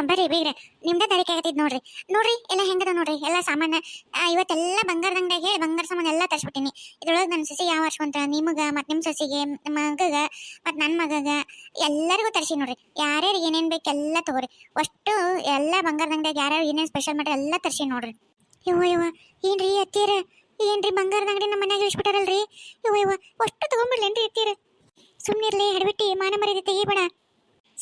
ಬರ್ರಿ, ಬೀಗ್ರೆ. ನಿಮ್ದೇ ತರಿಕೆ ಆಗತ್ತಿದ್ ನೋಡ್ರಿ. ನೋಡ್ರಿ, ಎಲ್ಲ ಹೆಂಗದ ನೋಡ್ರಿ? ಎಲ್ಲ ಸಾಮಾನ ಇವತ್ತೆಲ್ಲ ಬಂಗಾರದ ಅಂಗಡಿಗೆ ಬಂಗಾರ ಸಾಮಾನು ಎಲ್ಲ ತರಿಸ್ಬಿಟ್ಟಿನಿ. ಇದ್ರೊಳಗೆ ನನ್ನ ಸಸಿ ಯಾವ ವರ್ಷ ಅಂತ ನಿಮಗ ಮತ್ತು ನಿಮ್ಮ ಸಸಿಗೆ ಮಗಗ ಮತ್ತು ನನ್ನ ಮಗಗ, ಎಲ್ಲರಿಗೂ ತರಿಸಿ ನೋಡ್ರಿ. ಯಾರ್ಯಾರು ಏನೇನು ಬೇಕು ಎಲ್ಲ ತಗೋರಿ. ಅಷ್ಟು ಎಲ್ಲ ಬಂಗಾರದ ಅಂಗಡಿಯಾಗ ಯಾರ್ಯಾರು ಏನೇನು ಸ್ಪೆಷಲ್ ಮಾಡಿ ಎಲ್ಲ ತರಿಸಿ ನೋಡ್ರಿ. ಇವ ಇವ ಏನ್ರಿ ಅತ್ತೀರ? ಏನ್ರಿ ಬಂಗಾರದ ಅಂಗಡಿ ನಮ್ಮ ಮನ್ಯಾಗ ಇಳಿಸ್ಬಿಟ್ಟಾರಲ್ರಿ? ಇವ ಇವ ಅಷ್ಟು ತಗೊಂಡ್ಬಿಡ್ಲೇನ್ರಿ ಅತ್ತೀರ? ಸುಮ್ಮನಿರ್ಲಿ ಹಿಡ್ಬಿಟ್ಟು ಮಾನ ಮರ್ಯಾದೆ ತೆಗಿಬೇಡ.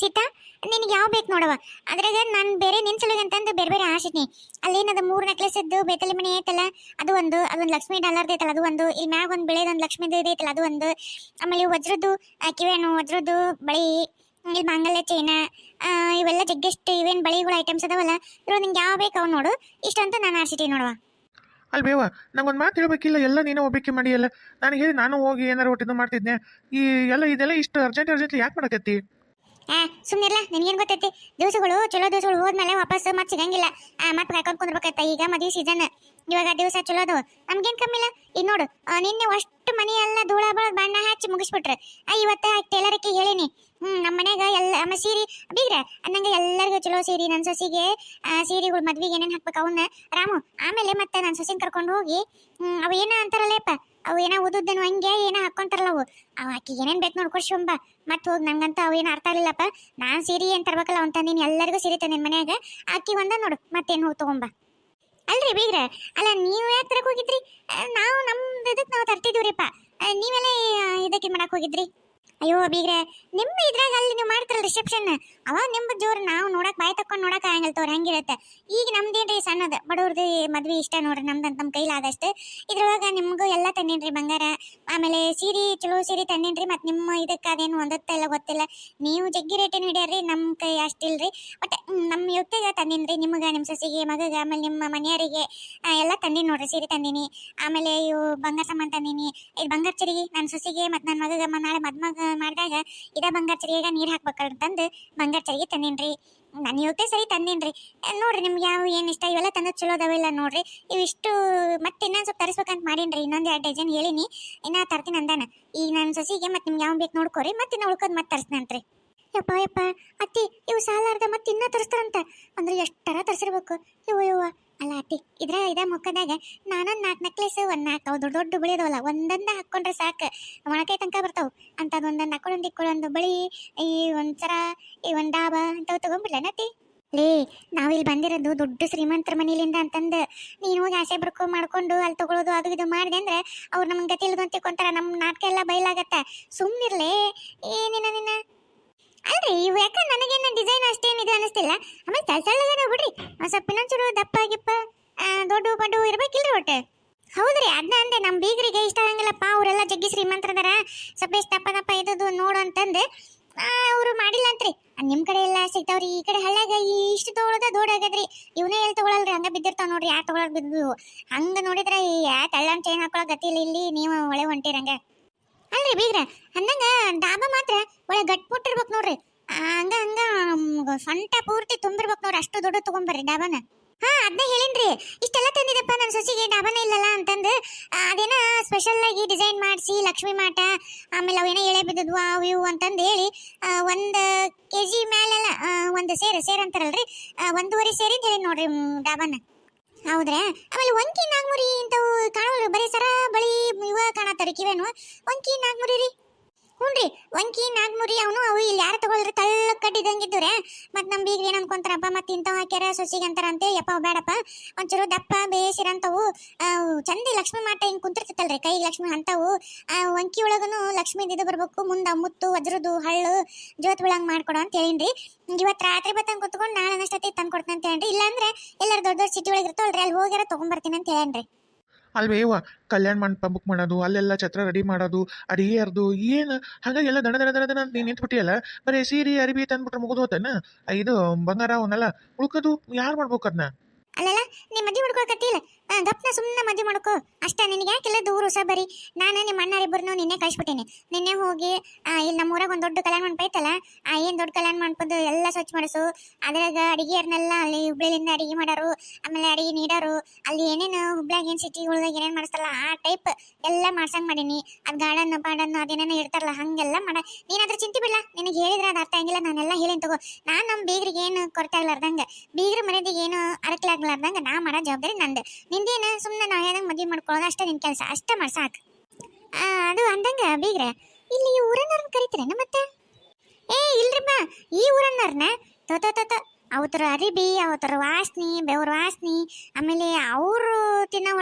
ಸೀತಾ, ನಿನಗೆ ಯಾವ ಬೇಕು ನೋಡವ ಅದ್ರಾಗ ನಾನು ಬೇರೆ ಅಂತಂದು ಬೇರೆ ಬೇರೆ ಆಶಿತ್ನಿ ಅಲ್ಲಿ ಏನದು ಮೂರು ನೆಕ್ಲೆಸ್ ಇದ್ದು ಬೇತಲಿ ಮನೆ ಐತಲ್ಲ, ಅದು ಒಂದು, ಅದೊಂದು ಲಕ್ಷ್ಮಿ ಡಾಲರ್ದು ಐತಲ್ಲ, ಅದು ಒಂದು. ಇಲ್ಲಿ ಮ್ಯಾಗ ಒಂದು ಬೆಳೆದೊಂದು ಲಕ್ಷ್ಮಿದು ಐತಲ್ಲ, ಅದು ಒಂದು. ಆಮೇಲೆ ವಜ್ರದ್ದು ಕಿವೇನು ವಜ್ರದ್ದು ಬಳಿ, ಇಲ್ಲಿ ಮಾಂಗಲ್ಯ ಚೈನ ಇವೆಲ್ಲ ಜಗ್ಗೆಷ್ಟು ಇವೇನು ಬಳಿಗಳು ಐಟಮ್ಸ್ ಅದಾವಲ್ಲ ಇರೋ ನಿಂಗೆ ಯಾವ ಬೇಕು ಅವ್ನು ನೋಡು. ಇಷ್ಟಂತ ನಾನು ಆಶಿತೀನಿ ನೋಡುವ ಅಲ್ಬೇವ ನಂಗೊಂದು ಮಾತು ಹೇಳಬೇಕಿಲ್ಲ, ಎಲ್ಲ ನೀನು ಒಬ್ಬಕ್ಕೆ ಮಾಡಿಯಲ್ಲ ನಾನು ಹೇಳಿ, ನಾನು ಹೋಗಿ ಏನಾರು ಒಟ್ಟಿದ್ದು ಮಾಡ್ತಿದ್ದೆ ಈ, ಎಲ್ಲ ಇದೆಲ್ಲ ಇಷ್ಟು ಅರ್ಜೆಂಟ್ ಅರ್ಜೆಂಟ್ ಯಾಕೆ ಮಾಡಕತ್ತಿ? ಆ ಸುಮ್ಮನಿರ್ಲ ನಿನಗೇನು ಗೊತ್ತೈತಿ? ದಿವಸಗಳು ಚಲೋ ದಿವಸಗಳು ಹೋದ್ಮೇಲೆ ವಾಪಸ್ ಮತ್ತೆ ಸಿಗಂಗಿಲ್ಲ ಆ ಮತ್ತೆ ಕಾಯ್ಕೊಂಡು ಕುಂದ್ರಬೇಕಾಯ್ತ ಈಗ ಮದುವೆ ಸೀಸನ್ ಇವಾಗ ದಿವಸ ಚಲೋ ಅದಾವ ನಮ್ಗೇನ್ ಕಮ್ಮಿ ಇಲ್ಲ. ಈಗ ನೋಡು ನಿನ್ನೆ ಅಷ್ಟು ಮನೆ ಧೂಳ ಬಳದ್ ಬಣ್ಣ ಹಚ್ಚಿ ಮುಗಿಸ್ಬಿಟ್ರೆ. ಆ, ಇವತ್ತ ಟೇಲರ್ಕ್ಕೆ ಹೇಳಿನಿ. ಹ್ಮ್ ನಮ್ಮ ಮನ್ಯಾಗ ಎಲ್ಲ ಆಮೇಲೆ ಸೀರೆ ಬೀಗ್ರೆ ಅನ್ನಂಗೆ ಎಲ್ಲರಿಗೂ ಚಲೋ ಸೀರೆ ನನ್ನ ಸೊಸಿಗೆ ಸೀರೆಗಳು ಮದ್ವೆಗೆ ಏನೇನು ಹಾಕ್ಬೇಕು ಅವನ್ನ ರಾಮು ಆಮೇಲೆ ಮತ್ತೆ ನನ್ನ ಸೊಸಿನ ಕರ್ಕೊಂಡು ಹೋಗಿ ಅವು ಏನೋ ಅಂತಾರಲ್ಲಪ್ಪ ಅವು ಏನೋ ಉದುದ್ದೇನು ಹಂಗೆ ಏನೋ ಹಾಕೊಂತಾರಲ್ಲ ಅವು. ಅವು ಆಕಿಗೆ ಏನೇನು ಬೇಕು ನೋಡ್ಕೊಡ್ಶಂಬ ಮತ್ತೆ ಹೋಗಿ, ನಂಗಂತ ಅವು ಏನು ಅರ್ಥ ಆಗಲಿಲ್ಲಪ್ಪ. ನಾನು ಸೀರೆ ಏನು ತರ್ಬೇಕಲ್ಲ ಅಂತ ನೀನು ಎಲ್ಲರಿಗೂ ಸೀರೆ ತಂದಿನ ಮನ್ಯಾಗ. ಅಕ್ಕಿ ಒಂದ ನೋಡು, ಮತ್ತೇನು ಹೋಗಿ ತಗೊಂಬ. ಅಲ್ರಿ ಬೀಗ್ರ, ಅಲ್ಲ ನೀವು ಯಾಕೆ ತರಕ್ಕೆ ಹೋಗಿದ್ರಿ? ನಾವು ನಮ್ದು ಇದಕ್ಕೆ ನಾವು ತರ್ತಿದ್ದೀವ್ರಿಪ್ಪ ನೀವೆಲ್ಲ ಇದಕ್ಕೆ ಮಾಡಕ್ಕೆ ಹೋಗಿದ್ರಿ? ಅಯ್ಯೋ ಬೀಗ್ರೆ ನಿಮ್ಮ ಇದ್ರಾಗ ಅಲ್ಲಿ ನೀವು ಮಾಡ್ತಿರಲ್ಲ ರಿಸೆಪ್ಷನ್ ಅವಾಗ ನಿಮ್ಮ ಜೋರು ನಾವು ನೋಡಕ್, ಬಾಯ್ ತಕೊಂಡು ನೋಡಕ್ ಆಗಂಗಿಲ್ಲ ತೋರ್, ಹಂಗಿರತ್ತೆ? ಈಗ ನಮ್ದೇನ್ರಿ ಸಣ್ಣದ ಬಡವ್ರದ್ದು ಮದ್ವೆ ಇಷ್ಟ ನೋಡ್ರಿ, ನಮ್ದು ನಮ್ಮ ಕೈಲಾದಷ್ಟು ಇದ್ರೊಳಗ ನಿಮಗೂ ಎಲ್ಲ ತಂದೇನ್ರಿ ಬಂಗಾರ, ಆಮೇಲೆ ಸೀರೆ, ಚಲೋ ಸೀರೆ ತಂದೇನ್ರಿ, ಮತ್ತು ನಿಮ್ಮ ಇದಕ್ಕೆ ಅದೇನು ಒಂದತ್ತ ಇಲ್ಲ ಗೊತ್ತಿಲ್ಲ. ನೀವು ಜಗ್ಗಿ ರೇಟೇನು ಹಿಡಿಯರಿ ನಮ್ಮ ಕೈ ಅಷ್ಟಿಲ್ರಿ ಬಟ್ ನಮ್ಮ ಯುಕ್ತಿಗೆ ತಂದೀನಿ ನಿಮಗೆ ನಿಮ್ಮ ಸೊಸಿಗೆ, ಮಗಗೆ, ಆಮೇಲೆ ನಿಮ್ಮ ಮನೆಯವರಿಗೆ ಎಲ್ಲ ತಂದೀನಿ ನೋಡ್ರಿ, ಸೀರೆ ತಂದೀನಿ. ಆಮೇಲೆ ಇವು ಬಂಗಾರ ಸಾಮಾನು ತಂದೀನಿ. ಇದು ಬಂಗಾರ ಚರಿಗೆ ನನ್ನ ಸೊಸಿಗೆ, ಮತ್ತು ನನ್ನ ಮಗಗೆ ನಾಳೆ ಮದ್ಮಗ ಮಾಡಿದಾಗ, ಇದ ಬಂಗಾರ ನೀರ್ ನೀರು ಹಾಕ್ಬೇಕಂತಂದು ಬಂಗಾರ ಚರಿಗೆ ರೀ ನಾನು ಇವತ್ತೇ ಸರಿ ತಂದೀನಿ ನೋಡ್ರಿ ನಿಮ್ಗೆ ಯಾವ ಏನು ಇಷ್ಟ? ಇವೆಲ್ಲ ತಂದು ಚಲೋ ಅದಾವೆಲ್ಲ ನೋಡ್ರಿ. ಇವಿಷ್ಟು ಮತ್ತೆ ಇನ್ನೊಂದು ಸ್ವಲ್ಪ ತರಿಸ್ಬೇಕಂತ ಮಾಡೀನಿ ಇನ್ನೊಂದು ಎರಡು ಡಜನ್ ಹೇಳಿನಿ. ಇನ್ನ ತರ್ತೀನಿ ಅಂದಾನ. ಈಗ ನನ್ನ ಸೊಸಿಗೆ ಮತ್ತೆ ನಿಮ್ಗೆ ಯಾವ ಬೇಕು ನೋಡ್ಕೊರಿ. ಮತ್ತೆ ಇನ್ನು ಉಳ್ಕೋದು ಮತ್ತೆ ತರಿಸ್ನಂತ್ರಿ. ಯಪ್ಪ ಯಪ್ಪ, ಅತ್ತಿ, ಇವು ಸಾಲಾರ್ದ ಮತ್ತೆ ಇನ್ನ ತರಿಸ್ತಾರಂತ. ಅಂದ್ರೆ ಎಷ್ಟರ ತರಿಸಿರ್ಬೇಕು. ಇವು ಇವ ಅಲ್ಲ ಅತ್ತಿ, ಇದ್ರ ಇದ ಮುಖದಾಗ ನಾನೊಂದು ನಾಲ್ಕು ನೆಕ್ಲೆಸ್ ಒಂದು ನಾಲ್ಕು ಅವು ದೊಡ್ಡ ದೊಡ್ಡ ಬೆಳೆದವಲ್ಲ ಒಂದೊಂದ ಹಾಕ್ಕೊಂಡ್ರೆ ಸಾಕು. ಒಣಕೈ ತನಕ ಬರ್ತಾವು. ಅಂಥದ್ದು ಒಂದೊಂದು ಹಾಕೊಳ್ಳೊಂದು ಇಕ್ಕೊಳ್ಳೊಂದು ಬಳಿ, ಈ ಒಂಥರ ಈ ಒಂದು ಡಾಬ ಅಂಥವು ತಗೊಂಡ್ಬಿಡ್ಲ ನತ್ತಿ ಲೇ ನಾವಿಲ್ಲಿ ಬಂದಿರೋದು ದೊಡ್ಡ ಶ್ರೀಮಂತರ ಮನೇಲಿಂದ ಅಂತಂದು. ನೀನು ಹೋಗಿ ಆಸೆ ಬರ್ಕೊ ಮಾಡ್ಕೊಂಡು ಅಲ್ಲಿ ತಗೊಳ್ಳೋದು ಅದು ಇದು ಮಾಡಿದೆ ಅಂದ್ರೆ ಅವ್ರು ನಮ್ಗೆ ಗತಿ ಇಲ್ಲದಂತ ನಮ್ಮ ನಾಟಕ ಎಲ್ಲ ಬಯಲಾಗತ್ತೆ ಸುಮ್ಮನಿರ್ಲೇ ಏನಿನ ನಿನ್ನ. ಅಲ್ರಿ ಇವು ಯಾಕೆ ನನಗೇನು ಡಿಸೈನ್ ಅಷ್ಟೇನಿದೆ ಅನಿಸ್ತಿಲ್ಲ. ಆಮೇಲೆ ತಳ ತಳ್ಳಗನ ಬಿಡ್ರಿ. ಸ್ವಲ್ಪ ಇನ್ನೊಂಚೂರು ದಪ್ಪ ಗಿಪ್ಪ ದೊಡ್ಡ ಪಡ್ಡು ಇರ್ಬೇಕಿಲ್ರಿ ಒಟ್ಟು. ಹೌದ್ರಿ ಅದನ್ನ ಅಂದೆ ನಮ್ಮ ಬೀಗರಿಗೆ ಇಷ್ಟ ಆಗಂಗಿಲ್ಲಪ್ಪ, ಅವರೆಲ್ಲ ಜಗ್ಗಿ ಶ್ರೀಮಂತರದಾರ ಸ್ವಲ್ಪ ಎಷ್ಟು ದಪ್ಪ ದಪ್ಪ ಇದ್ದದ್ದು ನೋಡು ಅಂತಂದು ಅವರು ಮಾಡಿಲ್ಲ ಅಂತ್ರಿ. ನಿಮ್ಮ ಕಡೆ ಎಲ್ಲ ಸಿಗ್ತಾವ್ರಿ, ಈ ಕಡೆ ಹಳ್ಳ್ಯಾಗ ಇಷ್ಟು ತಗೊಳ್ಳೋದ ದೊಡ್ಡ ಆಗದ್ರಿ. ಇವನೇ ಎಲ್ಲಿ ತೊಗೊಳಲ್ರಿ, ಹಂಗೆ ಬಿದ್ದಿರ್ತಾವ ನೋಡ್ರಿ, ಯಾರು ತೊಗೊಳಕ್ ಬಿದ್ದು ಹಂಗ ನೋಡಿದ್ರೆ, ಯಾ ತಳ್ಳನ್ ಚೈನ್ ಹಾಕೊಳಕ್ ಗತಿ ಇಲ್ಲ ನೀವು ಒಳ್ಳೆ ಹೊಂಟಿರಂಗ ಅಲ್ರಿ ಬೀಗ್ರ, ಅಂದಂಗ ಡಾಬಾ ಮಾತ್ರ ಒಳ್ಳೆ ಗಟ್ಟಿ ಪುಟ್ಟಿರ್ಬೇಕು ನೋಡ್ರಿ. ಹಂಗ ಹಂಗ ಸೊಂಟ ಪೂರ್ತಿ ತುಂಬಿರ್ಬೇಕು ನೋಡ್ರಿ, ಅಷ್ಟು ದೊಡ್ಡ ತಗೊಂಬರ್ರಿ ಡಾಬಾನ. ಹಾ ಅದನ್ನ ಹೇಳಿನ್ರಿ, ಇಷ್ಟೆಲ್ಲ ತಂದಿದಪ್ಪ ನನ್ನ ಸೊಸಿಗೆ, ಡಾಬಾನ ಇಲ್ಲಲ್ಲ ಅಂತಂದು ಅದೇನ ಸ್ಪೆಷಲ್ ಆಗಿ ಡಿಸೈನ್ ಮಾಡಿಸಿ, ಲಕ್ಷ್ಮಿ ಮಾಟ, ಆಮೇಲೆ ಅವೇನೋ ಎಳೆ ಬಿದ್ದದ್ವು, ಅವು ಇವು ಅಂತಂದು ಹೇಳಿ ಒಂದು ಕೆ ಜಿ ಮೇಲೆಲ್ಲ ಒಂದು ಸೇರು ಸೇರು ಅಂತಾರಲ್ರಿ ಒಂದೂವರೆ ಸೇರಿ ಅಂತ ಹೇಳಿ ನೋಡ್ರಿ ಡಾಬಾನ. ಹೌದ್ರಾ? ಆಮೇಲೆ ಒಂಕಿ ನಾಗ್ಮುರಿ ಇಂಥವು ಕಾಣೋಲ್ಲ ಬರೀ ಸರ ಬಳಿ ಇವ ಕಾಣತ್ತಾರ ಕಿವೇನು ಒಂಕಿ ನಾಗ್ಮುರಿ ರೀ? ಹ್ಞೂನ್ರಿ ಒಂಕಿ, ನಾಗ್ಮುರಿ, ಅವನು, ಅವು ಇಲ್ಲಿ ಯಾರು ತಗೊಳ್ರಿ? ತಳ್ಳ ಕಟ್ಟಿದಂಗಿದ್ದವ್ರೆ ಮತ್ತು ನಮ್ಮ ಬೀಗ್ರಿ ಏನು ಅನ್ಕೊಂತಾರಪ್ಪ ಮತ್ತು ಇಂಥವು ಹಾಕ್ಯಾರ, ಸೊಸಿಗೆ ಅಂತಾರ ಅಂತೇಳಿ ಯಪ್ಪ ಬೇಡಪ್ಪ ಒಂಚೂರು ದಪ್ಪ ಬೇಯಿಸಿರಂಥವು ಚಂದ ಲಕ್ಷ್ಮಿ ಮಾಟ ಹಿಂಗೆ ಕುಂತಿರ್ತೈತಲ್ರಿ, ಕೈ ಲಕ್ಷ್ಮಿ ಅಂಥವು. ಒಂಕಿ ಒಳಗನು ಲಕ್ಷ್ಮಿ ಇದು ಬರ್ಬೇಕು, ಮುಂದೆ ಮುತ್ತು ವಜ್ರದು ಹಳ್ಳು, ಜೋತ್ ಬಿಳಂಗೆ ಮಾಡ್ಕೊಡು ಅಂತ ಹೇಳಿನ್ರಿ. ಇವತ್ತು ರಾತ್ರಿ ಬತ್ತಂಗೆ ಕುತ್ಕೊಂಡು ನಾಳೆ ಅನ್ನಷ್ಟೊತ್ತಿಗೆ ತಂದು ಕೊಡ್ತೀನಿ ಅಂತ ಹೇಳಿನ್ರಿ. ಇಲ್ಲಾಂದ್ರೆ ಎಲ್ಲಾರು ದೊಡ್ಡ ದೊಡ್ಡ ಸಿಟಿ ಒಳಗೆ ಇರ್ತವಲ್ರಿ, ಅಲ್ಲಿ ಹೋಗ್ಯಾರ ತೊಗೊಂಬರ್ತೀನಿ ಅಂತ ಹೇಳೇನ್ರಿ ಅಲ್ವೇವ ಕಲ್ಯಾಣ ಮಂಟಪ ಬುಕ್ ಮಾಡೋದು, ಅಲ್ಲೆಲ್ಲ ಛತ್ರ ರೆಡಿ ಮಾಡೋದು ಅಡಿಗೆ ಅರ್ದು ಏನು? ಹಾಗಾಗಿ ಎಲ್ಲ ದಣ ದಣ ದಣ ದಣ ನೀನು ನಿಂತ್ಬಿಟ್ಟಿಯಲ್ಲ, ಬರೀ ಸೀರೆ ಅರಿಬಿ ತಂದ್ಬಿಟ್ರೆ ಮುಗಿದು ಹೋತನ? ಇದು ಬಂಗಾರ ಅವನ್ನೆಲ್ಲ ಉಳ್ಕೋದು, ಯಾರು ಮಾಡ್ಬೇಕು ಅದನ್ನ ಅಲ್ಲಲ್ಲ, ನೀ ಮದ್ವೆ ಮಾಡ್ಕೊಳಕತ್ತಿಲ್ಲ ದಪ್ಪನ ಸುಮ್ಮನೆ ಮದ್ವೆ ಮಾಡ್ಕೋ. ಅಷ್ಟೇ, ನಿನಗೆ ಯಾಕಿಲ್ಲ? ದೂರ ಹೊಸ ಬರೀ ನಾನು ನಿಮ್ಮ ಅಣ್ಣರಿಬ್ಬರನ್ನೂ ನಿನ್ನೆ ಕಳಿಸ್ಬಿಟ್ಟೇನೆ. ನಿನ್ನೆ ಹೋಗಿ ಇಲ್ಲಿ ನಮ್ಮ ಊರಾಗ ಒಂದು ದೊಡ್ಡ ಕಲ್ಯಾಣ ಮಂಟಪ ಆ, ಏನು ದೊಡ್ಡ ಕಲ್ಯಾಣ ಮಾಡ್ಕೊಂಡು ಎಲ್ಲ ಸ್ವಚ್ಛ ಮಾಡಿಸು. ಅದ್ರಾಗ ಅಡಿಗೆಯರ್ನೆಲ್ಲ ಅಲ್ಲಿ ಹುಬ್ಳಿಲಿಂದ ಅಡಿಗೆ ಮಾಡೋರು, ಆಮೇಲೆ ಅಡಿಗೆ ನೀಡೋರು, ಅಲ್ಲಿ ಏನೇನು ಹುಬ್ಳ್ಯಾಗ ಏನು ಸಿಟಿ ಒಳಗೆ ಏನೇನು ಮಾಡಿಸ್ತಾರಲ್ಲ, ಆ ಟೈಪ್ ಎಲ್ಲ ಮಾಡ್ಸಂಗೆ ಮಾಡೀನಿ. ಅದು ಗಾರ್ಡನ್ ಪಾಡನ್ನು ಅದೇನೇನೋ ಇರ್ತಾರಲ್ಲ ಹಾಗೆಲ್ಲ ಮಾಡ. ನೀನಾದ್ರೂ ಚಿಂತೆ ಬಿಡಲ್ಲ ನಿನಗೆ ಹೇಳಿದ್ರೆ ಅದು ಅರ್ಥ ಆಗಿಲ್ಲ, ನಾನೆಲ್ಲ ಹೇಳೇನ್ ತಗೋ. ನಾನು ನಮ್ಮ ಬೀಗರಿಗೆ ಏನು ಕೊರತೆ ಆಗ್ಲಾರ್ದಂಗೆ, ಬೀಗ್ರ ಮನೆದಿಗೆ ಏನು ಅರಕ್ಲಾಗ್ಲಾರ್ದಂಗೆ ನಾ ಮಾಡೋ ಜವಾಬ್ದಾರಿ ನಂದು. ನಿಂದೇನು ಸುಮ್ಮನೆ ನಾವು ಹೇಳ್ದಂಗೆ ಮದುವೆ ಮಾಡ್ಕೊಳ್ಳೋದು ಅಷ್ಟೇ ನಿನ್ನ ಕೆಲಸ, ಅಷ್ಟೇ ಮಾಡಿ ಅದು ಅಂದಂಗ ಬೀಗ್ರೆ. ಇಲ್ಲಿ ಈ ಊರನ್ನವ್ರನ್ನ ಕರಿತೀರೇನ ಮತ್ತೆ? ಏ ಇಲ್ರಿಪ್ಪ ಈ ಊರನ್ನವ್ರನ್ನ ತೋ ತೋ ತೋ ತೋ. ಅವತರ ಅರಿಬಿ ಅವತರ ವಾಸ್ನಿ, ಬೆವ್ರ ವಾಸ್ನಿ, ಆಮೇಲೆ ಅವರು ತಿನ್ನೋ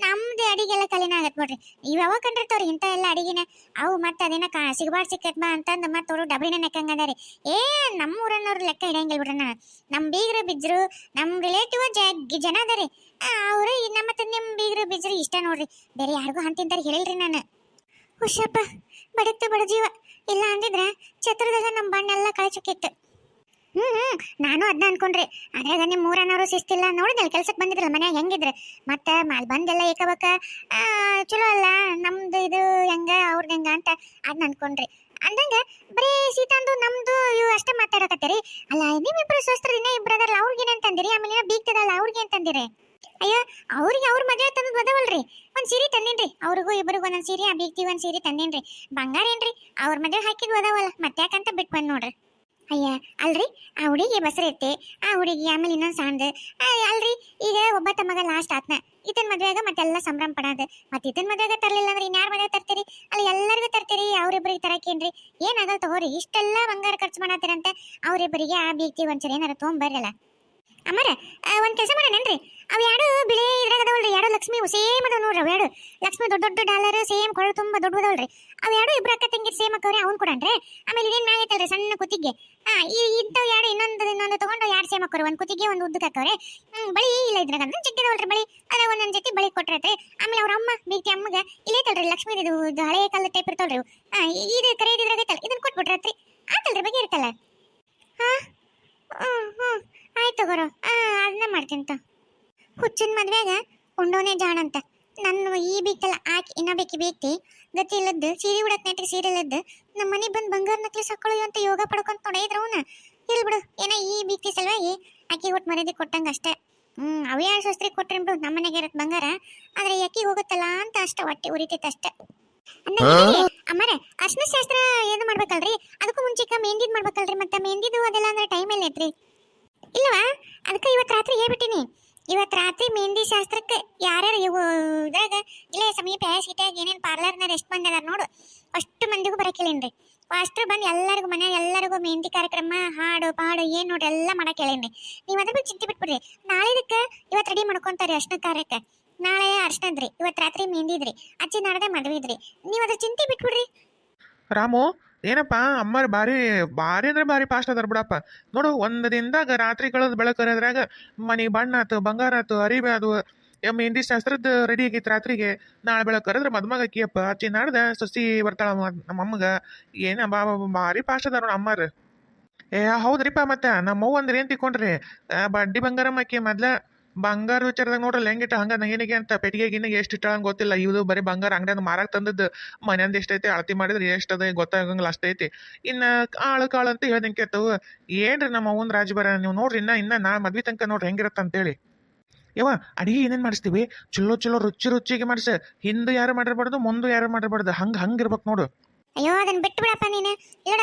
ನಮ್ದು ಅಡಿಗೆಲ್ಲ ಕಲಿನ ಆಗತ್ತೆ ನೋಡ್ರಿ. ಇವ್ ಯಾವಾಗ ಕಂಡಿರ್ತಾವ್ರಿ ಇಂಥ ಎಲ್ಲ ಅಡಿಗೆನ? ಅವು ಮತ್ತೆ ಅದೇನ ಕಾ ಸಿಗಬಾರ್ದು ಸಿಕ್ಕತ್ ಬಾ ಅಂತಂದು ಮತ್ತೆ ಅವರು ಡಬ್ರಿನ ನೆಕ್ಕಂಗದಾರಿ ಏ ನಮ್ಮ ಊರನ್ನವ್ರ ಲೆಕ್ಕ ಇಡಂಗಿಲ್ಲ ಬಿಡ್ರಿ ನಾನು ನಮ್ಮ ಬೀಗರು ಬಿಜ್ರು ನಮ್ಮ ರಿಲೇಟಿವ್ ಜಗ್ಗಿ ಜನ ಅದಾರಿ. ಅವರು ನಮ್ಮ ನಿಮ್ಮ ಬೀಗರು ಬಿಜ್ರು ಇಷ್ಟ ನೋಡ್ರಿ. ಬೇರೆ ಯಾರಿಗೂ ಅಂತಿಂತಾರೆ ಹೇಳಿಲ್ರಿ ನಾನು. ಹುಷಪ್ಪ ಬಡಿತು ಬಡ ಜೀವ. ಇಲ್ಲ ಅಂದಿದ್ರೆ ಛತ್ರದಾಗ ನಮ್ಮ ಬಣ್ಣೆಲ್ಲ ಕಳ್ಚಕ್ಕಿತ್ತು ಹ್ಮ್ ಹ್ಮ್. ನಾನು ಅದನ್ನ ಅನ್ಕೊಂಡ್ರಿ. ಅದ್ರಾಗ ನಿಮ್ಮ ಮೂರನವರು ಶಿಸ್ತಿಲ್ಲ ನೋಡಿದ್ನಲ್ಲ ಕೆಲ್ಸಕ್ಕೆ ಬಂದಿದ್ರಲ್ಲ ಮನ್ಯಾಗ ಹೆಂಗಿದ್ರೆ? ಮತ್ತೆ ಮಾಲ್ ಬಂದೆಲ್ಲ ಏಕಬಕ ಚಲೋ ಅಲ್ಲ, ನಮ್ದು ಇದು ಹೆಂಗ ಅವ್ರದ್ದು ಹೆಂಗ ಅಂತ ಅದನ್ನ ಅನ್ಕೊಂಡ್ರಿ. ಅಂದಂಗ ಬರೀ ಸೀತಾಂದು, ನಮ್ದು ಇವು ಅಷ್ಟೇ ಮಾತಾಡಕತ್ತೀರಿ. ಅಲ್ಲ, ನಿಮ್ಮಿಬ್ರು ಸ್ವಸ್ತ್ರ ದಿನ ಇಬ್ರು ಅದಲ್ಲ ಅವ್ರಿಗೆ ಅಂತಂದಿರಿ? ಆಮೇಲೆ ಬೀಗ್ತದಲ್ಲ, ಅವ್ರಿಗೆ ಅಂತಂದಿರಿ ಅಯ್ಯೋ, ಅವ್ರಿಗೆ ಅವ್ರ ಮದುವೆ ತಂದು ಬದವಲ್ರಿ. ಒಂದ್ ಸೀರೆ ತಂದೇನ್ರಿ. ಅವ್ರಿಗೂ ಇಬ್ಬರಿಗೂ ಒಂದೊಂದು ಸೀರೆ, ಆ ಬೀಗ್ತಿ ಒಂದ್ ಸೀರೆ ತಂದೇನ್ರಿ. ಬಂಗಾರ ಏನ್ರಿ? ಅವ್ರ ಮದುವೆ ಹಾಕಿದ್ ಬದವಲ್ಲ ಮತ್ತ್ಯಾಕಂತ ಬಿಟ್ಟು ಬಂದ್ ನೋಡ್ರಿ. ಅಯ್ಯ, ಅಲ್ರಿ? ಆ ಹುಡುಗಿ ಬಸರೈತಿ ಆ ಹುಡುಗಿ ಆಮೇಲೆ ಇನ್ನೊಂದು ಸಾಂದ್ ಅಲ್ರಿ, ಈಗ ಒಬ್ಬ ತಮ್ಮಗ ಲಾಸ್ಟ್ ಆತ್ನ. ಈತನ ಮದ್ವೆಗ ಮತ್ತೆಲ್ಲ ಸಂಭ್ರಮ ಪಡೋದು. ಮತ್ತೆ ಈತನ ಮದ್ವೆಗ ತರ್ಲಿಲ್ಲ ಅಂದ್ರೆ ಇನ್ಯಾರ ಮದ್ವೆ ತರ್ತೀರಿ? ಅಲ್ಲಿ ಎಲ್ಲರಿಗೂ ತರ್ತೀರಿ, ಅವ್ರಿಬ್ರಿಗೆ ತರಕೇನ್ರಿ ಏನಾಗಲ್ಲ ತಗೋರಿ? ಇಷ್ಟೆಲ್ಲ ಬಂಗಾರ ಖರ್ಚು ಮಾಡತ್ತೀರಂತೆ ಅವ್ರಿಬ್ಬರಿಗೆ ಆ ಬೀಗ್ತಿ ಒಂದ್ಸರಿ ಏನಾರ ತೊಗೊಂಬರ್ರಲ್ಲ ಅಮ್ಮರ ಒಂದು ಕೆಲಸ ಮಾಡೋಣನ್ರಿ ಅವು ಎರಡು ಬಿಳಿ ಇದ್ರಾಗ ಅದಾವಲ್ರಿ ಎರಡು ಲಕ್ಷ್ಮಿ ಸೇಮ್ ಅದಾವ ನೋಡ್ರಿ ಅವು ಎರಡು ಲಕ್ಷ್ಮಿ ದೊಡ್ಡ ದೊಡ್ಡ ಡಾಲರ್, ಸೇಮ್ ಕೊಳ ತುಂಬ ದೊಡ್ಡ ಅದಾವಲ್ರಿ ಅವ್ ಎರಡು ಇಬ್ರು ಅಕ್ಕ ತಂಗಿ ಸೇಮ್ ಅಕ್ಕವ್ರಿ, ಅವ್ನು ಕೊಡನ್ರಿ. ಆಮೇಲೆ ಇದೇನ್ ಮ್ಯಾಗ ಐತಲ್ರಿ ಸಣ್ಣ ಕುತ್ತಿಗೆ? ಹಾಂ ಈ ಇಂಥವು ಎರಡು ಇನ್ನೊಂದು ಇನ್ನೊಂದು ತಗೊಂಡು ಎರಡು ಸೇಮ್ ಅಕ್ಕವ್ರಿ, ಒಂದು ಕುತ್ತಿಗೆ, ಒಂದು ಉದ್ದಕ್ಕೆ ಹ್ಮ್, ಬಳಿ ಇಲ್ಲ ಇದ್ರಾಗ ಅಂದ್ರೆ ಜಗ್ಗಿದವಲ್ರಿ ಬಳಿ. ಅದ ಒಂದೊಂದು ಜೊತೆ ಬಳಿ ಕೊಟ್ರೈತ್ರಿ. ಆಮೇಲೆ ಅವ್ರ ಅಮ್ಮ, ಬೀಗ್ತಿ ಅಮ್ಮಗ ಇಲ್ಲೈತಲ್ರಿ ಲಕ್ಷ್ಮಿ ಇದು ಹಳೆ ಕಾಲದ ಟೈಪ್ ಇರ್ತಾವಲ್ರಿ. ಹಾ ಇದು ಕರೆಯದಿದ್ರಾಗೈತಲ್ಲ ಇದನ್ನು ಕೊಟ್ಬಿಟ್ರತ್ರಿ. ಆತಲ್ರಿ ಬಗ್ಗೆ ಇರ್ತಲ್ಲ. ಹಾಂ? ಹ್ಞೂ ಹ್ಮ್. ಆಯ್ತು ತಗೋರು. ಆ ಅದನ್ನ ಮಾಡ್ತೀನಿ ತ. ಹುಚ್ಚಿನ ಮದ್ವೆಗ ಉಂಡೋನೆ ಜಾಣಂತ ನನ್ನ ಈ ಬೀಕಲ್ಲ ಆಕಿ ಇನ್ನೊಬೇಕಿ ಬೇಕ್ತಿ. ಗತಿ ಇಲ್ಲದ್ದು ಸೀರೆ ಉಡಕ್ ನೆಟ್ಟಿಗೆ ಸೀರೆ ಇಲ್ಲದ್ದು ನಮ್ಮ ಮನೆ ಬಂದು ಬಂಗಾರ ನಕ್ಲಿ ಸಕ್ಕಳು ಅಂತ ಯೋಗ ಪಡ್ಕೊಂತ ನೋಡಿದ್ರ ಅವನ. ಇಲ್ಲಿ ಬಿಡು ಏನೋ ಈ ಬೀಕ್ತಿ ಸಲುವಾಗಿ ಆಕಿ ಒಟ್ಟು ಮರ್ಯಾದೆ ಕೊಟ್ಟಂಗೆ ಅಷ್ಟೇ. ಹ್ಞೂ ಅವೇ ಶಸ್ತ್ರಿ ಕೊಟ್ರಿ ಬಿಡು ನಮ್ಮ ಮನೆಗೆ ಇರತ್ತೆ ಬಂಗಾರ. ಆದ್ರೆ ಯಾಕಿ ಹೋಗುತ್ತಲ್ಲ ಅಂತ ಅಷ್ಟ ಹೊಟ್ಟೆ ಉರಿತೈತೆ ಅಷ್ಟೇ. ಅಮ್ಮರೆ ಅರ್ಶನ ಶಾಸ್ತ್ರ ಏನು ಮಾಡ್ಬೇಕಲ್ರಿ? ಅದಕ್ಕೂ ಮುಂಚೆ ಮೆಹಂದಿದ್ ಮಾಡ್ಬೇಕಲ್ರಿ ಮತ್ತೆ ಮೆಹಂದಿದು ಅದೆಲ್ಲ ಅಂದ್ರೆ ಟೈಮ್ ಎಲ್ಲ ಐತ್ರಿ? ಇಲ್ಲವಾ? ಅದಕ್ಕೆ ಇವತ್ತು ರಾತ್ರಿ ಹೇಳ್ಬಿಟ್ಟಿನಿ. ಇವತ್ತು ರಾತ್ರಿ ಮೆಹಂದಿ ಶಾಸ್ತ್ರಕ್ಕೆ ಯಾರ್ಯಾರು ಇವು ಇದ್ರಾಗ, ಇಲ್ಲೇ ಸಮೀಪ ಸೀಟಾಗ ಏನೇನು ಪಾರ್ಲರ್ನಾರ ಎಷ್ಟು ಮಂದಿ ನೋಡು. ಅಷ್ಟು ಮಂದಿಗೂ ಬರಕೇಳೇನ್ರಿ ಅಷ್ಟು ಬಂದು ಎಲ್ಲರಿಗೂ ಮನ್ಯಾಗ ಎಲ್ಲರಿಗೂ ಮೆಹಂದಿ ಕಾರ್ಯಕ್ರಮ, ಹಾಡು, ಪಾಡು, ಏನು ನೋಡಿ ಎಲ್ಲ ಮಾಡಕ್ಕೆ ಹೇಳೇನ್ರಿ ನೀವು ಅದ್ರ ಬಗ್ಗೆ ಚಿಂತೆ ಬಿಟ್ಬಿಡ್ರಿ. ನಾಳೆದಕ್ಕೆ ಇವತ್ತು ರೆಡಿ ಮಾಡ್ಕೊಂತಾರೆ ಅರ್ಶನ ಕಾರ್ಯಕ್ಕೆ. ನಾಳೆ ಅರ್ಶನದ್ರಿ ಇವತ್ತು ರಾತ್ರಿ ಮೆಹಂದಿ ಇದ್ರಿ ಅಚ್ಚಿ ನಾಡ್ದೆ ಮದುವೆ ಇದ್ರಿ ನೀವು ಅದ್ರ ಚಿಂತೆ ಬಿಟ್ಬಿಡ್ರಿ. ರಾಮು ಏನಪ್ಪ, ಅಮ್ಮರು ಭಾರಿ ಭಾರಿ ಅಂದ್ರೆ ಭಾರಿ ಫಾಸ್ಟ್ ಅದಾರ ಬಿಡಪ್ಪ. ನೋಡು ಒಂದು ದಿನದಾಗ ರಾತ್ರಿ ಕಳೆದ ಬೆಳಕರದ್ರಾಗ ಮನೆ ಬಣ್ಣ ಆತು, ಬಂಗಾರ ಆತು ಅರಿಬೆ ಅದು ಮೆಹಂದಿ ಶಾಸ್ತ್ರದ್ದು ರೆಡಿ ಆಗಿತ್ತು ರಾತ್ರಿಗೆ. ನಾಳೆ ಬೆಳಕರದ್ರ ಮದ್ಮಗ ಅಕ್ಕಿಯಪ್ಪ ಅಚ್ಚಿ ನಾಡ್ದ ಸೊಸಿ ಬರ್ತಾಳ ನಮ್ಮ ಅಮ್ಮಗ ಏನ ಬಾ ಭಾರಿ ಫಾಸ್ಟ್ ಅದಾರ ನೋಡು ಅಮ್ಮರ್. ಏ, ಹೌದ್ರಿಪ್ಪ ಮತ್ತೆ ನಮ್ಮ ಅವ್ವ ಅಂದ್ರೆ ಏನ್ ತಿಕ್ಕೊಂಡ್ರಿ? ಬಡ್ಡಿ ಬಂಗಾರಮ್ಮ ಅಕ್ಕಿ ಮೊದ್ಲ ಬಂಗಾರ ವಿಚಾರದಾಗ ನೋಡ್ರಲ್ಲ, ಹೆಂಗಿಟ್ಟ ಹಂಗ ಏನಕ್ಕೆ ಅಂತ ಪೆಟ್ಟಿಗೆ ಗಿನ್ನಿಗೆ ಎಷ್ಟು ಇಟ್ಟ ಗೊತ್ತಿಲ್ಲ. ಇದು ಬರೀ ಬಂಗಾರ ಅಂಗಡಿಯಿಂದ ಮಾರಾಕ್ ತಂದದ್ದು. ಮನೆಯಿಂದ ಎಷ್ಟೈತಿ ಅಳತಿ ಮಾಡಿದ್ರೆ ಎಷ್ಟು ಅದ ಗೊತ್ತಾಗಂಗಿಲ್ಲ ಅಷ್ಟೈತಿ ಇನ್ನ ಕಾಳು ಕಾಳು ಅಂತ ಹೇಳ್ದಂಗೆ ಕೇಳ್ತಾವು, ಏನ್ರಿ ನಮ್ಮ ಅವ್ವನ ರಾಜಬರ ನೀವು ನೋಡ್ರಿ, ಇನ್ನ ಇನ್ನ ನಾ ಮದ್ವಿ ತನಕ ನೋಡ್ರಿ ಹೆಂಗಿರತ್ತ ಅಂತೇಳಿ. ಯವ್ವ, ಅಡಿಗೆ ಏನೇನ್ ಮಾಡಿಸ್ತೀವಿ? ಚಲೋ ಚಲೋ ರುಚಿ ರುಚಿಗೆ ಮಾಡಿಸ. ಹಿಂದೆ ಯಾರು ಮಾಡಿರ್ಬಾರ್ದು, ಮುಂದೆ ಯಾರು ಮಾಡಿರ್ಬಾರ್ದು. ಹಂಗೆ ಹಂಗಿರ್ಬೇಕು ನೋಡು. ಅಯ್ಯೋ ಅದನ್ನ ಬಿಟ್ಟು ಬಿಡಪ್ಪ ನೀನು. ಇಲ್ಲಡ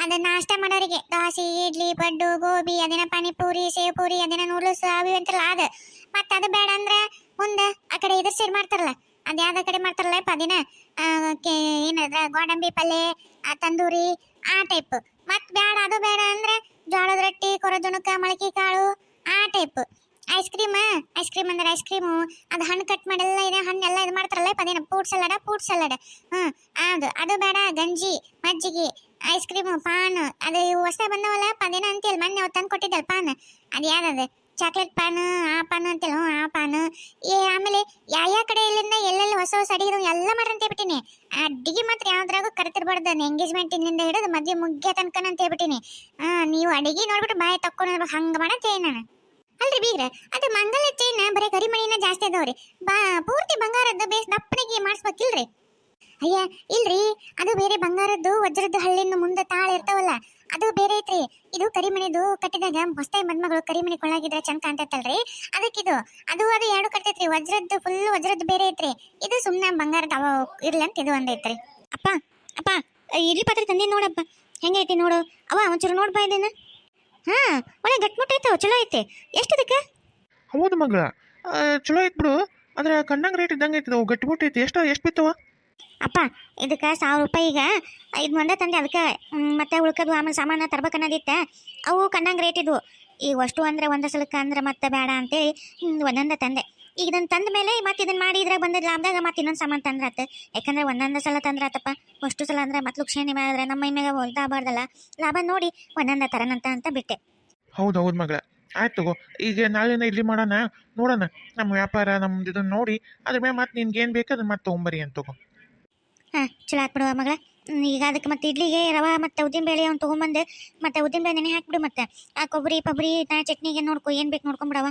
ಅದನ್ನ ನಾಷ್ಟ ಮಾಡೋರಿಗೆ. ದೋಸೆ, ಇಡ್ಲಿ ಬಡ್ಡು ಗೋಬಿ ಅದೇನ ಪಾನಿಪೂರಿ ಸೇವ್ ಪೂರಿ ಅದೇನ ನೂಡಲ್ಸ್ ಇವು ಅಂತಾರಲ್ಲ ಅದು. ಮತ್ತೆ ಅದು ಬೇಡ ಅಂದ್ರೆ ಮುಂದೆ ಆ ಕಡೆ ಇದ್ರ ಸೈಡ್ ಮಾಡ್ತಾರಲ್ಲ. ಅದು ಯಾವ್ದ ಕಡೆ ಮಾಡ್ತಾರಲ್ಲ ಅದೇನ? ಏನದ? ಗೋಡಂಬಿ ಪಲ್ಲೆ ತಂದೂರಿ, ಆ ಟೈಪ್ ಮತ್ ಬೇಡ ಅದು ಬೇಡ ಅಂದ್ರೆ ಜೋಳದ ರೊಟ್ಟಿ ಕೊರಜುಣಕ ಮೊಳಕೆ ಕಾಳು, ಆ type ice cream ice cream ಅಂದ್ರೆ ಐಸ್ ಕ್ರೀಮು ಅದು ಹಣ್ಣು ಕಟ್ ಮಾಡಿಲ್ಲ, ಇದೆ ಎಲ್ಲ ಇದು ಮಾಡ್ತಾರಲ್ಲ ಪದಿನ ಫ್ರೂಟ್ ಸಲಾಡ ಫ್ರೂಟ್ ಸಲಾಡ್ ಹ್ಮ್, ಅದು ಅದು ಬೇಡ, ಗಂಜಿ, ಮಜ್ಜಿಗೆ. ಐಸ್ ಕ್ರೀಮ್, ಪಾನ್, ಅದು ಹೊಸ ಬಂದವಲ್ಲ ಪದೇನ ಅಂತೇಳಿ ಮೊನ್ನೆ ಅವ್ರು ತಂದು ಕೊಟ್ಟಿದ್ದಲ್ಲ ಪಾನ್. ಅದು ಯಾವ್ದದು ಚಾಕ್ಲೇಟ್ ಪಾನ್, ಆ ಪಾನ್ ಅಂತೇಳಿ ಹ್ಞೂ, ಆ ಪಾನ್. ಏ, ಆಮೇಲೆ ಯಾವ ಕಡೆ ಇಲ್ಲಿಂದ ಎಲ್ಲೆಲ್ಲಿ ಹೊಸ ಹೊಸ ಅಡಿಗೆ ಎಲ್ಲ ಮಾಡ್ರಿ ಅಂತ ಹೇಳ್ಬಿಟ್ಟಿನಿ. ಆ ಅಡಿಗೆ ಮಾತ್ರ ಯಾವ್ದ್ರಾಗೂ ಕರೆತಿರ್ಬಾರ್ದು ಎಂಗೇಜ್ಮೆಂಟ್ ಎಂಗೇಜ್ಮೆಂಟಿಂದ ಹಿಡಿದು ಮದುವೆ ಮುಗ್ಯ ತನಕ ಅಂತ ಹೇಳ್ಬಿಟ್ಟಿನಿ. ಹಾಂ ನೀವು ಅಡಿಗೆ ನೋಡ್ಬಿಟ್ಟು ಬಾಯಿ ತಕ್ಕೊಂಡು ಹಂಗೆ ಮಾಡಂತ ನಾನು. ಅಲ್ರಿ ಬೀಗ್ರ, ಅದು ಮಂಗಲ ಚೈನ್ ಬರೀ ಕರಿಮಣಿನ ಜಾಸ್ತಿ ಅದಾವ್ರಿ. ಬಾ, ಪೂರ್ತಿ ಬಂಗಾರದ್ದು ಬೇಸ್ ದಪ್ಪನಿಗೆ ಮಾಡಿಸ್ಬೇಕಿಲ್ರಿ. ಅಯ್ಯ ಇಲ್ರಿ ಅದು ಬೇರೆ ಬಂಗಾರದ್ದು ವಜ್ರದ್ದು ಹಳ್ಳಿನ ಮುಂದೆ ತಾಳ ಇರ್ತಾವಲ್ಲ ಅದು ಬೇರೆ ಐತ್ರಿ. ಇದು ಕರಿಮಣಿದು ಕಟ್ಟಿದಾಗ ಹೊಸ್ತಾಯಿ ಮದ್ಮಗಳು ಕರಿಮಣಿ ಕೊಳ್ಳಾಗಿದ್ರೆ ಚಂದ ಕಾಣ್ತೈತಲ್ರಿ. ಅದಕ್ಕಿದು ಅದು ಅದು ಎರಡು ಕಟ್ಟೈತ್ರಿ. ವಜ್ರದ್ದು ಫುಲ್ ವಜ್ರದ್ದು ಬೇರೆ ಐತ್ರಿ. ಇದು ಸುಮ್ಮನೆ ಬಂಗಾರದ ಅವ ಇರ್ಲಿ ಅಂತ ಇದು ಒಂದೈತ್ರಿ. ಅಪ್ಪ ಅಪ್ಪ ಇರ್ಲಿ ಪಾತ್ರೆ ತಂದಿ ನೋಡಪ್ಪ. ಹೆಂಗೈತಿ ನೋಡು. ಅವ ಒಂಚೂರು ನೋಡ್ಬಾ ಇದೇನ ಹಾ ಒಳ್ಳೆ ಗಟ್ಮುಟ್ ಐತವ ಚಲೋ ಐತಿ. ಎಷ್ಟು ಇದಕ್ಕೆ ಹೌದು ಮಗಳ. ಚಲೋ ಐತ್ ಬಿಡು. ಅಂದ್ರೆ ಕಣ್ಣಂಗ್ ರೇಟ್ ಇದ್ದಂಗೆ ಐತಿ ಗಟ್ಟಿ ಗಟ್ಟಿಮುಟ್ಟಿ ಐತಿ. ಎಷ್ಟು ಎಷ್ಟು ಬಿತ್ತವ ಅಪ್ಪ, ಇದಕ್ಕೆ ಸಾವಿರ ರೂಪಾಯಿ ಈಗ. ಇದು ಒಂದೇ ತಂದೆ ಅದಕ್ಕೆ ಮತ್ತೆ ಉಳ್ಕದು ಆಮೇಲೆ ಸಾಮಾನು ತರ್ಬೇಕನ್ನೋದಿತ್ತ. ಅವು ಕಣ್ಣಂಗೆ ರೇಟ್ ಇದ್ವು. ಈಗ ಅಷ್ಟು ಅಂದ್ರೆ ಒಂದು ಸಲಕ್ಕೆ ಅಂದ್ರೆ ಮತ್ತೆ ಬೇಡ ಅಂತೇಳಿ ಒಂದೊಂದೇ ತಂದೆ. ಈಗ ಇದನ್ನು ತಂದ ಮೇಲೆ ಮತ್ತೆ ಇದನ್ನು ಮಾಡಿ ಇದ್ರಾಗ ಬಂದಿದ್ದ ಲಾಭದಾಗ ಮತ್ತೆ ಇನ್ನೊಂದು ಸಾಮಾನು ತಂದ್ರಾತ. ಯಾಕಂದ್ರೆ ಒಂದೊಂದು ಸಲ ತಂದ್ರಾತಪ್ಪ. ಅಷ್ಟು ಸಲ ಅಂದ್ರೆ ಮತ್ತೆ ಲುಕ್ಷಣೆ ಮಾಡಿದ್ರೆ ನಮ್ಮ ಮೈ ಮ್ಯಾಗ ಹೊಲ್ತಾ ಬಾರ್ದಲ್ಲ ಲಾಭ ನೋಡಿ ಒಂದೊಂದೇ ತರನಂತ ಅಂತ ಬಿಟ್ಟೆ. ಹೌದು ಹೌದು ಮಗಳ. ಆಯ್ತು ತಗೋ, ಈಗ ನಾಳೆನ ಇಲ್ಲಿ ಮಾಡೋಣ? ನೋಡೋಣ. ನಮ್ಮ ವ್ಯಾಪಾರ ನಮ್ದು ಇದನ್ನು ನೋಡಿ, ಅದ್ರ ಮೇಲೆ ಮತ್ತೆ ನಿನ್ಗೆ ಏನು ಬೇಕು ಅದನ್ನ ಮತ್ತೆ ತೊಗೊಂಬರಿ ಅಂತ ತಗೋ. ಹಾಂ, ಚಲೋ ಆತ್ ಬಿಡುವ ಮಗಳ. ಈಗ ಅದಕ್ಕೆ ಮತ್ತೆ ಇಡ್ಲಿಗೆ ರವೆ ಮತ್ತು ಉದ್ದಿನ ಬೇಳೆ ಅವ್ನು ತೊಗೊಂಬಂದು ಮತ್ತು ಉದ್ದಿನ ಬೇಳೆ ನೆನೆ ಹಾಕ್ಬಿಡು ಮತ್ತೆ. ಆ ಕೊಬ್ಬರಿ ಪಬ್ಬರಿ ನಾ ಚಟ್ನಿಗೆ ನೋಡ್ಕೊ, ಏನು ಬೇಕು ನೋಡ್ಕೊಂಬಿಡವ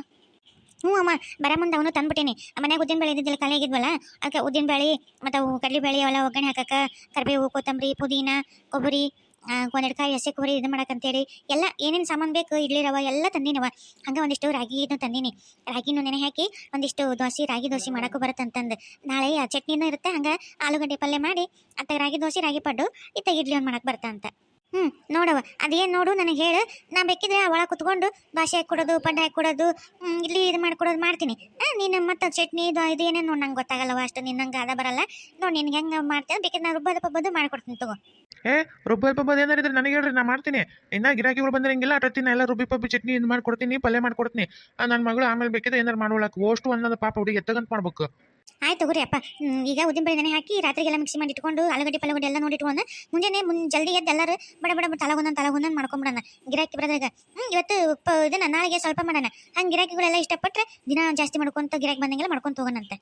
ಹ್ಞೂ ಅಮ್ಮ, ಬರ ಮುಂದೆ ಅವನು ತಂದ್ಬಿಟ್ಟೇನಿ. ಮನೆಗೆ ಉದ್ದಿನ ಬೇಳೆ ಇದ್ದಿದ್ದಿಲ್ಲ, ಖಾಲಿ ಆಗಿದ್ವಲ್ಲ ಅದಕ್ಕೆ ಉದ್ದಿನ ಬೇಳೆ ಮತ್ತು ಕಡ್ಲಿ ಬೇಳೆ ಅವೆಲ್ಲ ಒಗ್ಗರಣೆ ಹಾಕಕ್ಕೆ. ಕರಿಬೇವು, ಕೊತ್ತಂಬರಿ, ಪುದೀನ, ಕೊಬ್ಬರಿ ಒಂದೆರಡು ಕಾಯಿ ಹಸಿ ಕೊಬ್ಬರಿ ಇದು ಮಾಡಕ್ಕಂತೇಳಿ ಎಲ್ಲ ಏನೇನು ಸಾಮಾನು ಬೇಕು, ಇಡ್ಲಿ ರವ ಎಲ್ಲ ತಂದಿನವ. ಹಂಗೆ ಒಂದಿಷ್ಟು ರಾಗಿ ರಾಗಿನೂ ತಂದೀನಿ. ರಾಗಿನೂ ನೆನೆ ಹಾಕಿ ಒಂದಿಷ್ಟು ದೋಸೆ, ರಾಗಿ ದೋಸೆ ಮಾಡಕ್ಕೂ ಬರುತ್ತಂತಂದು. ನಾಳೆ ಆ ಚಟ್ನಿನೂ ಇರುತ್ತೆ, ಹಂಗೆ ಆಲೂಗಡ್ಡೆ ಪಲ್ಯ ಮಾಡಿ ಅತ್ತ ರಾಗಿ ದೋಸೆ, ರಾಗಿ ಪಡ್ಡು ಇತ್ತಾಗ ಇಡ್ಲಿ ಒಂದು ಮಾಡಕ್ಕೆ ಬರ್ತಾ ಅಂತ ಹ್ಞೂ ನೋಡವ ಅದೇನು ನೋಡು ನನಗೆ ಹೇಳು. ನಾ ಬೇಕಿದ್ರೆ ಒಳಗೆ ಕುತ್ಕೊಂಡು ದೋಸೆ ಹಾಕಿ ಕೊಡೋದು ಪಡ್ಡ ಹಾಕಿ ಕೊಡೋದು ಇಡ್ಲಿ ಇದು ಮಾಡ್ಕೊಡೋದು ಮಾಡ್ತೀನಿ. ನೀನು ಮತ್ತೆ ಚಟ್ನಿ ಇದು ಇದು ಏನೇನು ನೋಡಿ ನಂಗೆ ಗೊತ್ತಾಗಲ್ಲವ ಅಷ್ಟು ನಿನ್ನಂಗೆ ಅದ ಬರಲ್ಲ. ನೋಡಿ ನಿನ್ಗೆ ಹೆಂಗೆ ಮಾಡ್ತೇನೆ, ಬೇಕಿದ್ರೆ ನಾನು ರುಬ್ಬದ ಪಬ್ಬದು ಮಾಡ್ಕೊಡ್ತೀನಿ, ತಗೋ. ಏ, ರುಬ್ಬಿ ಪಬ್ಬದ ಏನಾರ ಇದ್ರೆ ನನಗೆ ಹೇಳ್ರಿ, ನಾ ಮಾಡ್ತೀನಿ. ಇನ್ನ ಗಿರಾಕಿಗಳು ಬಂದಿರಂಗಿಲ್ಲ ಅಟತ್ತಿನ ಎಲ್ಲ ರುಬ್ಬಿ ಪಬ್ಬಿ ಚಟ್ನಿ ಇದು ಮಾಡ್ಕೊಡ್ತೀನಿ, ಪಲ್ಯ ಮಾಡ್ಕೊಡ್ತೀನಿ. ನನ್ನ ಮಗಳು ಆಮೇಲೆ ಬೇಕಿದ್ರೆ ಏನಾರು ಮಾಡೋಳಕ್ಕೆ ಓಷ್ಟು ಅನ್ನೋದು ಪಾಪ ಹುಡುಗಿ ಎತ್ತಗಂತ ಮಾಡ್ಬೇಕು. ಆಯ್ತು ತಗೋರಿ ಅಪ್ಪ. ಈಗ ಉದ್ದಿನ ಬೇಳೆ ನೆನೆ ಹಾಕಿ ರಾತ್ರಿಗೆಲ್ಲ ಮಿಕ್ಸಿ ಮಾಡಿ ಇಟ್ಕೊಂಡು ಆಲೂಗಡ್ಡೆ, ಪಲ್ಲಗಡ್ಡೆ ಎಲ್ಲ ನೋಡಿ ಇಟ್ಕೊಂಡು ಮುಂಜಾನೆ ಮುನ್ ಜಲ್ದಿ ಎದ್ದು ಎಲ್ಲರೂ ಬಡ ಬಡ ತಲಗೊಂದೊಂದು ತಲಗೊಂದೊಂದು ಮಾಡ್ಕೊಂಬಿಡೋಣ. ಗಿರಾಕಿ ಬರೋದಾಗ ಹ್ಞೂ ಇವತ್ತು ಉಪ್ಪ ಇದನ್ನ ನಾಳೆಗೆ ಸ್ವಲ್ಪ ಮಾಡೋಣ. ಹಂಗೆ ಗಿರಾಕಿಗಳೆಲ್ಲ ಇಷ್ಟಪಟ್ಟರೆ ದಿನ ಜಾಸ್ತಿ ಮಾಡ್ಕೊಂತ ಗಿರಾಕಿ ಬಂದಂಗೆಲ್ಲ ಮಾಡ್ಕೊಂತ ಹೋಗೋಣಂತೆ.